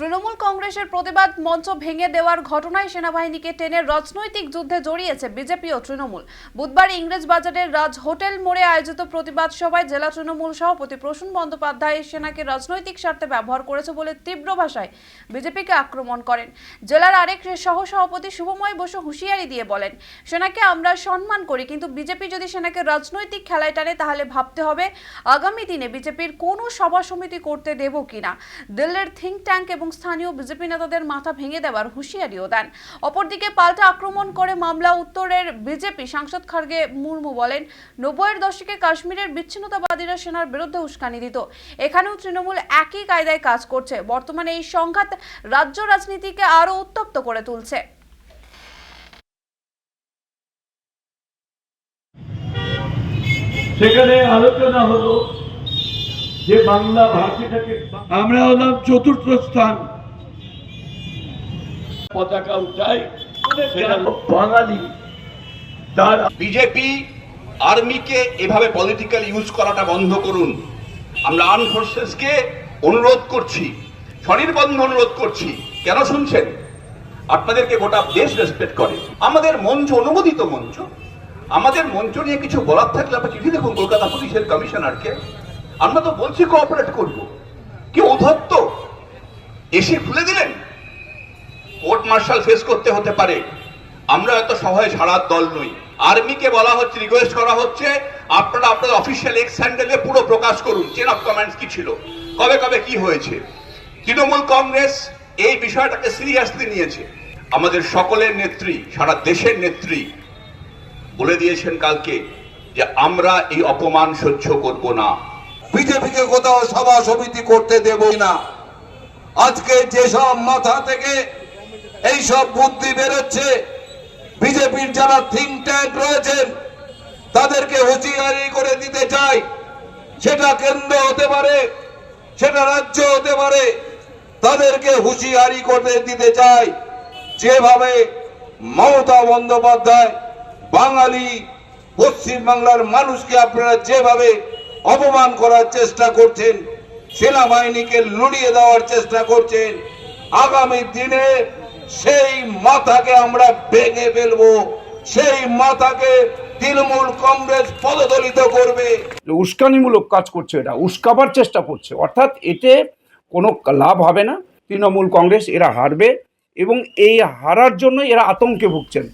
তৃণমূল কংগ্রেসের প্রতিবাদ মঞ্চ ভেঙে দেওয়ার ঘটনায় সেনাবাহিনীকে টেনে রাজনৈতিক যুদ্ধে জড়িয়েছে বিজেপি ও তৃণমূল। বুধবার ইংরেজ বাজারের রাজ হোটেল মোড়ে আয়োজিত প্রতিবাদ সভায় জেলা তৃণমূল সভাপতি প্রসূন বন্দ্যোপাধ্যায় সেনাকে রাজনৈতিক স্বার্থে ব্যবহার করেছে বলে তীব্র ভাষায় বিজেপিকে আক্রমণ করেন। জেলার আরেক সহ সভাপতি শুভময় বসু হুঁশিয়ারি দিয়ে বলেন, সেনাকে আমরা সম্মান করি, কিন্তু বিজেপি যদি সেনাকে রাজনৈতিক খেলায় টানে, তাহলে ভাবতে হবে আগামী দিনে বিজেপির কোনো সভা সমিতি করতে দেব কিনা। দিল্লির থিঙ্ক ট্যাঙ্ক এবং স্থানীয় বিজেপি নেতাদের মাথা ভেঙে দেওয়ার হুঁশিয়ারিও দেন। অপরদিকে পাল্টা আক্রমণ করে মামলা উত্তরের বিজেপি সাংসদ খার্গে মুর্মু বলেন, নব্বইয়ের দশকে কাশ্মীরের বিচ্ছিন্নতাবাদীরা সেনার বিরুদ্ধে উস্কানি দিত। এখানেও তৃণমূল একই কায়দায় কাজ করছে। বর্তমানে এই সংঘাত রাজ্য রাজনীতিকে আরও উত্তপ্ত করে তুলছে। সেখানে আলোচনা হলো যে বাংলা ভাষীটাকে আমরা হলাম চতুর্থ স্থান। পতাকা উঠাই বাঙালি তার বিজেপি আর্মিকে এভাবে পলিটিক্যাল ইউজ করাটা বন্ধ করুন। আমরা আর্ম ফোর্সেসকে অনুরোধ করছি, স্বনির্বন্ধ অনুরোধ করছি। কেন শুনছেন? আপনাদেরকে গোটা দেশ রেসপেক্ট করে। আমাদের মঞ্চ অনুমোদিত মঞ্চ। আমাদের মঞ্চ নিয়ে কিছু বলার থাকলে আপনি চিঠি দেখুন, কলকাতা পুলিশের কমিশনারকে। আমরা তো বলছি কোঅপারেট করব। কি উদ্ধত্ত এসে খুলে দিলেন? কোর্ট মার্শাল ফেস করতে হতে পারে। আমরা এত সভায় ছাড়ার দল নই। আর্মিকে বলা হচ্ছে রিকোয়েস্ট করা হচ্ছে, আপনারা আপনাদের অফিসিয়াল এক্স হ্যান্ডেলে পুরো প্রকাশ করুন। চেন অফ কমান্ডস কি ছিল? কবে কবে কি হয়েছে? তৃণমূল কংগ্রেস এই বিষয়টাকে সিরিয়াসলি নিয়েছে। আমাদের সকলের নেত্রী, সারা দেশের নেত্রী বলে দিয়েছেন কালকে যে আমরা এই অপমান সহ্য করব না। বিজেপিকে কোথাও সভা সমিতি করতে দেব না আজকে যেসব মাথা থেকে এই সব বুদ্ধি বেরোচ্ছে, বিজেপির যারা থিঙ্ক ট্যাঙ্ক রয়েছেন তাদেরকে হুঁশিয়ারি করে দিতে চাই। সেটা কেন্দ্র হতে পারে, সেটা রাজ্য হতে পারে, তাদেরকে হুঁশিয়ারি করে দিতে চাই। যেভাবে মমতা বন্দ্যোপাধ্যায় বাঙালি পশ্চিম বাংলার মানুষকে আপনারা যেভাবে অপমান করার চেষ্টা করছেন, সেনাবাহিনীকে লুড়িয়ে দেওয়ার চেষ্টা করছেন। আগামী দিনে সেই মাথাকে আমরা ভেঙে ফেলব, সেই মাথাকে তৃণমূল কংগ্রেস পদদলিত করবে। উস্কানিমূলক কাজ করছে এটা, উস্কাবার চেষ্টা করছে। অর্থাৎ এতে কোনো লাভ হবে না। তৃণমূল কংগ্রেস এরা হারবে এবং এই হারার জন্য এরা আতঙ্কে ভুগছেন।